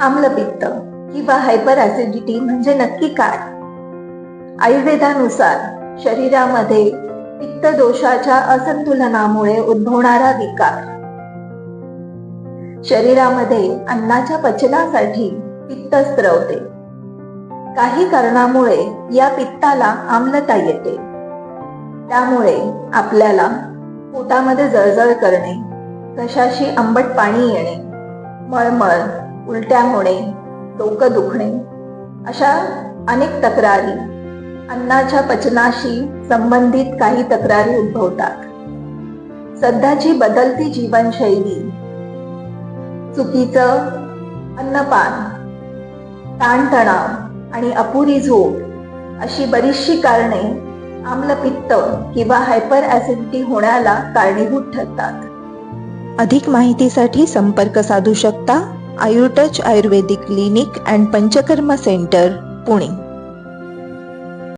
आम्लपित्त किंवा hyper acidity म्हणजे नक्की काय? आयुर्वेदानुसार शरीरामध्ये पित्त दोषाच्या असंतुलनामुळे उद्भवणारा विकार. शरीरामध्ये अन्नाच्या पचनासाठी पित्त स्त्रवते काही कारणामुळे या पित्ताला आम्लता येते. त्यामुळे आपल्याला पोटामध्ये जळजळ करणे घशाशी आंबट पाणी येणे मळमळ उलट्या होणे डोकं दुखणे अशा अनेक तक्रारी अन्नाच्या पचनाशी संबंधित काही तक्रारी उद्भवतात. सध्याची बदलती जीवनशैली चुकीचं अन्नपान ताणतणाव आणि अपुरी झोप अशी बरीचशी कारणे आम्लपित्त किंवा हायपर ऍसिडिटी होण्याला कारणीभूत ठरतात. अधिक माहितीसाठी संपर्क साधू शकता आयुर्टच ayurvedic clinic and Panchakarma centre Pune.